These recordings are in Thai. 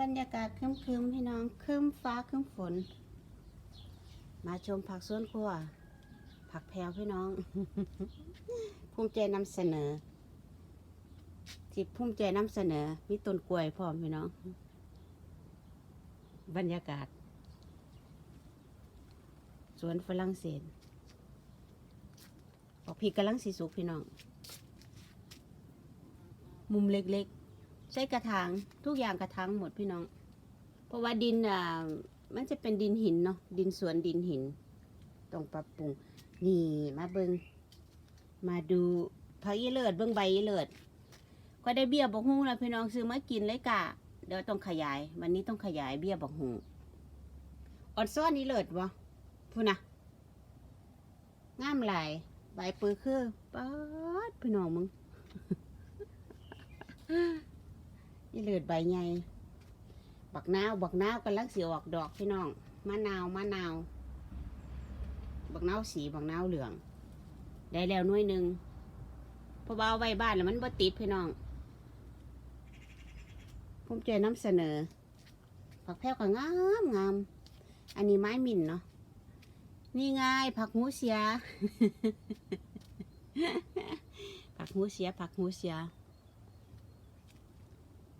บรรยากาศครึมๆพี่น้องครึมฟ้าครึมฝน มาชมผักสวนครัว ผักแพรวพี่น้อง ภูมิใจนำเสนอที่ภูมิใจนำเสนอ มีต้นกล้วยพร้อมพี่น้อง บรรยากาศ สวนฝรั่งเศสออกพีกำลังสีสุกพี่น้อง มุมเล็กๆ ใช้กระถางทุกอย่างกระถางหมดพี่น้อง เพราะว่าดินอ่ามันจะเป็นดินหินเนาะดินสวนดินหินต้องปรับปรุงนี่มาเบิงมาดูผักยีเลิศเบิงใบยีเลิศก็ได้เบี้ยบอกฮูแล้วพี่น้องซื้อมากินเลยกะเดี๋ยวต้องขยาย วันนี้ต้องขยายเบี้ยบอกฮูอ่อนซ้อนนี่เลิศวะพูนะงามหลายใบปือคือป๊าดพี่น้องมึง ยีเลิศใบใหญ่บักนาวบักนาวกำลังเสียออกดอกพี่น้องมะนาวมะนาวบักนาวสีบักนาวเหลือง ได้แล้วหน่วยหนึ่งพราะว่าเอาไว้บ้านแล้วมันบ่ติดพี่น้องผมใจน้ำเสนอผักแพรวก็งามงามอันนี้ไม้มิ่นเนาะนี่ไงผักหูเสีย ผักหูเสียผักหูเสีย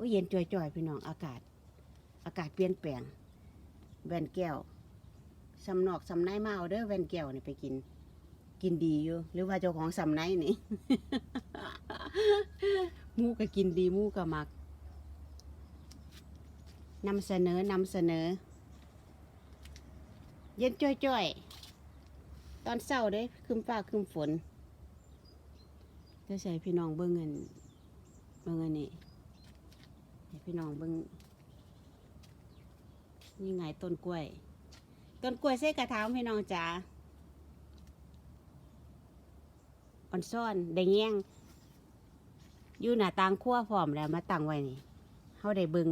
อ้เย็นจ่อยๆพี่น้องอากาศ อากาศเปลี่ยนแปลงแว่นแก้วสำนอกสำไนมาเอาเด้อแว่นแก้วนี่ไปกิน กินดีอยู่ หรือว่าเจ้าของสำไนนี่ มูก็กินดีมูก็มักนำเสนอนำเสนอ เย็นจ้อยๆ ตอนเช้าเด้คืมฟ้าคืมฝนจะใส่พี่น้องเบิ่งเงินเบิ่งเงินนี่ พี่น้องเบิ่งนี่ไงต้นกล้วย ต้นกล้วยใส่กระถางพี่น้องจ๋าอ่อนซ่อนได้แย่งอยู่หน้าต่างครัวพร้อมแล้วมาตั้งไว้นี่เฮาได้เบิง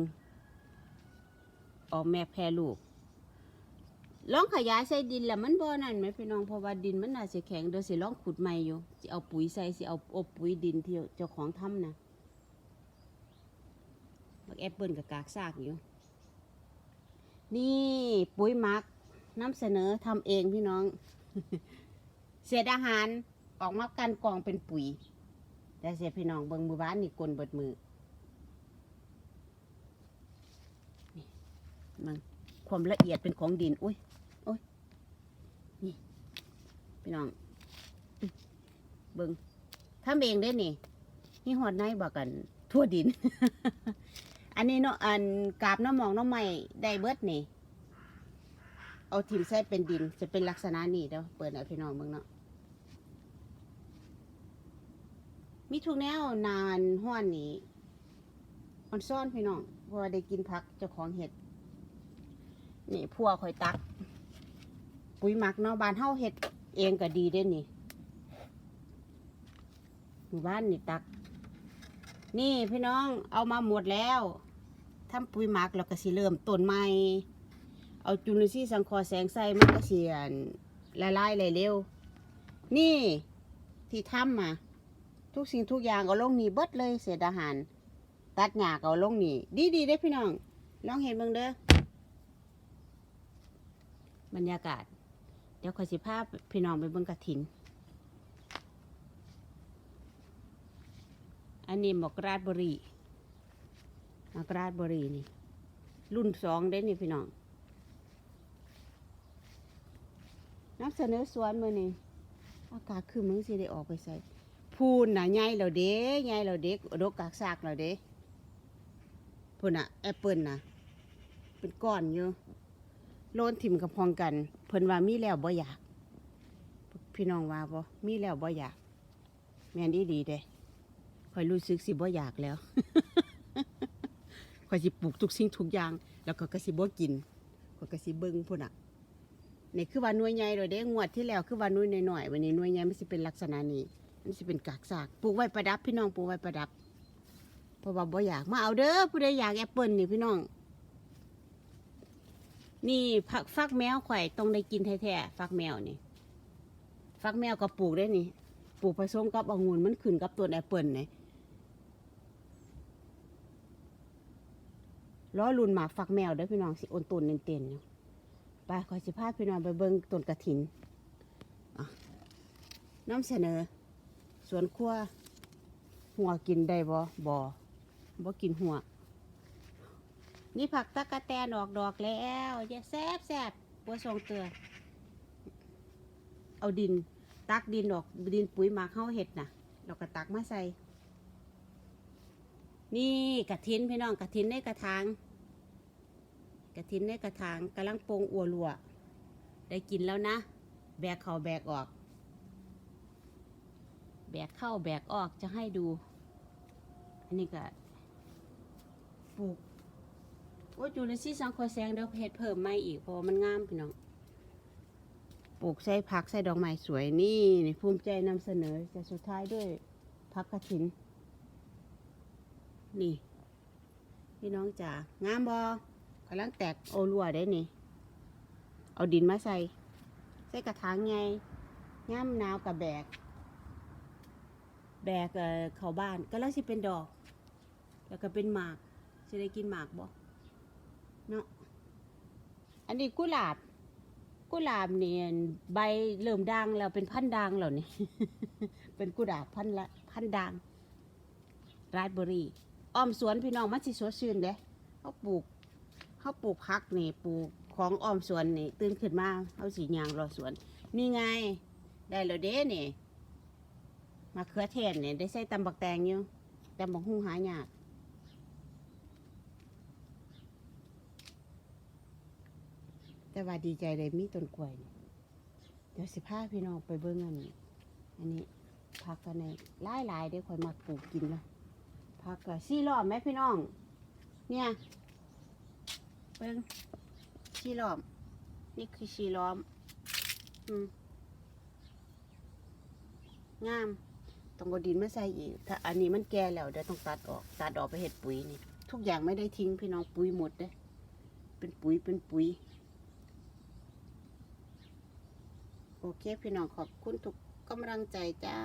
ออกแม่แพรลูกลองขยายใส่ดินแล้วมันบ่นั่นไหมพี่น้องเพราะว่าดินมันน่าจะแข็งเดี๋ยวสิลองขุดใหม่อยู่สิเอาปุ๋ยใส่สิเอาอบปุ๋ยดินที่เจ้าของทำนะ บักแอปเปิลกับกากซากอยู่ นี่ปุ๋ยมักนำเสนอทำเองพี่น้อง เศษอาหารออกมากันกองเป็นปุ๋ย แต่เสียพี่น้องเบิงมือบ้านนี่กลนเบิดมือนี่มันความละเอียดเป็นของดิน อุ้ยโอ้ยนี่ พี่น้องอื้อเบิงทำเองได้นี่นี่หอดในบอกกันทั่วดิน อันนี้เนาะอันกาบน้ำมองน้ำใหม่ได้เบิดนี่เอาทิมใส่เป็นดินจะเป็นลักษณะนี้เดี๋ยวเปิดให้พี่น้องเบิ่งเนาะมีทุกแนวนานห้อนนี้ออนซ่อนพี่น้องเพราะได้กินพักเจ้าของเห็ดนี่พัวข่อยตัก ปุ๋ยหมักเนาะบ้านเฮาเห็ดเองก็ดีเด้นี่หมู่บ้านนี่ตัก นี่พี่น้องเอามาหมดแล้ว ทำปุ๋ยหมักแล้วก็สิเริ่มต้นใหม่ เอาจุลินทรีย์สังเคราะห์แสงใส่มันก็เสียนละลายเลยเร็ว นี่ที่ทำมาทุกสิ่งทุกอย่างเอาลงนี่เบิดเลยเศษอาหาร ตัดหญ้าก็เอาลงนี่ ดีดีๆเด้พี่น้องลองเห็นเบิ่งเด้อบรรยากาศ เดี๋ยวขอสิพาพพี่น้องไปเบิ่งกระถิน อันนี้หมอกราดบุรี มอกราดบรีนี่ รุ่นสองเด้นี่พี่น้องนำเสนอสวนมือนี่อากาศคือมึงสิได้ออกไปใส่พูนน่ะใหญ่แล้วเด้ใหญ่แล้วเด็กดกกากซากแล้วเด้พูนน่ะแอปเปิลน่ะ เป็นก้อนอยู่โลนถิ่มกับพองกัน เพิ่นว่ามีแล้วบ่อยาก พี่น้องว่าบ่มีแล้วบ่อยาก แม่นดีดีเด้คอยรู้สึกสิบ่อยากแล้ว คอยสิปลูกทุกสิ่งทุกอย่าง แล้วก็กสิบ่กินข้อยก็สิเบิ่งพุ่นน่ะนี่คือว่าหน่วยใหญ่เลยเด้งวดที่แล้วคือว่าหน่วยน้อยๆวันนี้หน่วยใหญ่มันสิเป็นลักษณะนี้มันสิเป็นกากซากปลูกไว้ประดับพี่น้องปลูกไว้ประดับเพราะว่าบ่อยากมาเอาเด้อผู้ใดอยากแอปเปิลนี่พี่น้อง นี่ผักฟักแมวข่อยต้องได้กินแท้ๆฟักแมวนี่ฟักแมวก็ปลูกได้นี่ปลูกผสมกับองุ่นมันขึ้นกับต้นแอปเปิลนี่ ล้อรุนหมากฝักแมวเด้อพี่น้องสิโอนตุนเต้นๆอยู่ไปขอยสิพาพี่น้องไปเบิ่งต้นกระถินอะน้ำเสนอ สวนครัวหัวกินได้บ่บ่บ่กินหัว นี่ผักตะกะแตนออกดอกแล้วอย่าแซบแซบปัวทรงเตือเอาดิน ตักดินออกดินปุ๋ยหมากเข้าเห็ดน่ะเราก็ตักมาใส่ นี่กระถินพี่น้องกระถินในกระถางกระถินในกระถางกำลังโปงอัวรัวได้กินแล้วนะ แบกเข้าแบกออก แบกเข้าแบกออกจะให้ดู อันนี้ก็ปลูกโอ้ยจูเลซี่สังคอแซงเดี๋ยวเฮ็ดเพิ่มไม่อีกเพราะมันงามพี่น้องปลูกใส่ผักใส่ดอกไม้สวยนี่นี่ภูมิใจนำเสนอจะสุดท้ายด้วยผักกระถิน นี่ พี่น้องจ๋างามบอกำลังแตกโอรัวได้นี่ เอาดินมาใส่ ใส่กระถางไงงามหนาวกับแบก แบกเออเข้าบ้านก็แล้วสิเป็นดอก แล้วก็เป็นหมากจะได้กินหมากบ่เนาะอันนี้กุหลาบกุหลาบเนี่ยใบเริ่มด่างแล้วเป็นพันด่างแล้วนี่ เป็นกุหลาบพันละพันด่างราสเบอรี่ อ้อมสวนพี่น้องมันสิสดชื่นเด้เขาปลูกเขาปลูกพักนี่ปลูกของอ้อมสวนนี่ตื่นขึ้นมาเขาสียางรอสวนนี่ไงได้แล้วเด้นี่มาเขือเทศเนี่ยได้ใส่ตำบักแตงอยู่ตำบักหุ่งหายากแต่ว่าดีใจเลยมีต้นกล้วยเดี๋ยวสิพาพี่น้องไปเบิ่งอันนี้อันนี้ผักกันในหลายหลายๆเดี๋ยวคอยมาปลูกกินละ ผักกะซี่ล้อมไหมพี่น้อง เนี่ยเบิ่งซี่ล้อมนี่คือซี่ล้อม อืมงามต้องเอดินมาใส่อีก ถ้าอันนี้มันแก่แล้วเดี๋ยวต้องตัดออก ตัดออกไปเห็ดปุ๋ยนี่ ทุกอย่างไม่ได้ทิ้งพี่น้องปุ๋ยหมดเด้เป็นปุ๋ยเป็นปุ๋ย โอเคพี่น้องขอบคุณทุกกำลังใจจ้า